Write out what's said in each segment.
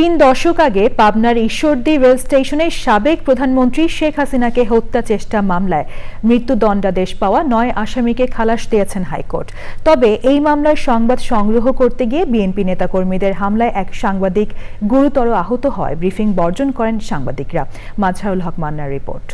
তিন দশক আগে পাবনার ঈশ্বরদী রেল স্টেশনের সাবেক প্রধানমন্ত্রী শেখ হাসিনাকে হত্যা চেষ্টা মামলায় মৃত্যুদণ্ডাদেশ পাওয়া নয় আসামিকে খালাস দিয়েছেন হাইকোর্ট। তবে এই মামলার সংবাদ সংগ্রহ করতে গিয়ে বিএনপি নেতাকর্মীদের হামলায় এক সাংবাদিক গুরুতর আহত হয়। ব্রিফিং বর্জন করেন সাংবাদিকরা। মাজহারুল হক মান্নার রিপোর্ট।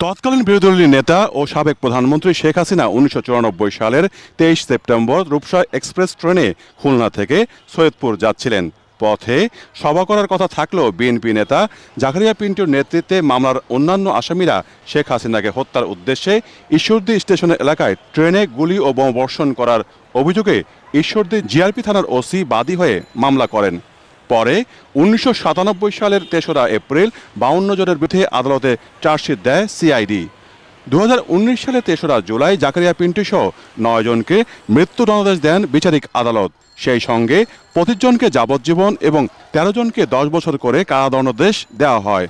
তৎকালীন বিরোধী নেতা ও সাবেক প্রধানমন্ত্রী শেখ হাসিনা উনিশশো চুরানব্বই সালের তেইশ সেপ্টেম্বর রূপসা এক্সপ্রেস ট্রেনে খুলনা থেকে সৈয়দপুর যাচ্ছিলেন। পথে সভা করার কথা থাকলেও বিএনপি নেতা জাকারিয়া পিন্টুর নেতৃত্বে মামলার অন্যান্য আসামিরা শেখ হাসিনাকে হত্যার উদ্দেশ্যে ঈশ্বরদী স্টেশনের এলাকায় ট্রেনে গুলি ও বোমা বর্ষণ করার অভিযোগে ঈশ্বরদী জিআরপি থানার ওসি বাদী হয়ে মামলা করেন। পরে উনিশশো সাতানব্বই সালের তেসরা এপ্রিল বাউন্ন জনের বিরুদ্ধে আদালতে চার্জশিট দেয় সিআইডি। উনিশ সালে তেসরা জুলাই জাকারিয়া পিন্টু সহ নয় জনকে মৃত্যুদণ্ডাদেশ দেন বিচারিক আদালত। সেই সঙ্গে পঁচিশ জনকে যাবজ্জীবন এবং তেরো জনকে দশ বছর করে কারাদণ্ডাদেশ দেওয়া হয়।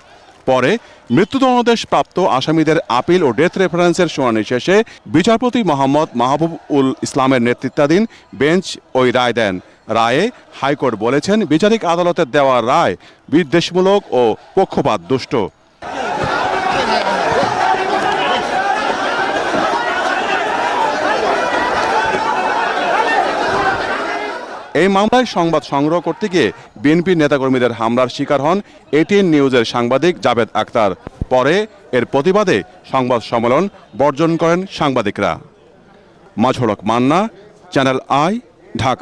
পরে মৃত্যুদণ্ডাদেশ প্রাপ্ত আসামিদের আপিল ও ডেথ রেফারেন্সের শুনানি শেষে বিচারপতি মোহাম্মদ মাহবুব উল ইসলামের নেতৃত্বাধীন বেঞ্চ ওই রায় দেন। রায়ে হাইকোর্ট বলেছেন, বিচারিক আদালতের দেওয়া রায় বিদ্বেষমূলক ও পক্ষপাত দুষ্ট এই মামলায় সংবাদ সংগ্রহ করতে গিয়ে বিএনপির নেতাকর্মীদের হামলার শিকার হন এটিএন নিউজের সাংবাদিক জাভেদ আক্তার পরে এর প্রতিবাদে সংবাদ সম্মেলন বর্জন করেন সাংবাদিকরা। মাঝড়ক মান্না, চ্যানেল আই, ঢাকা।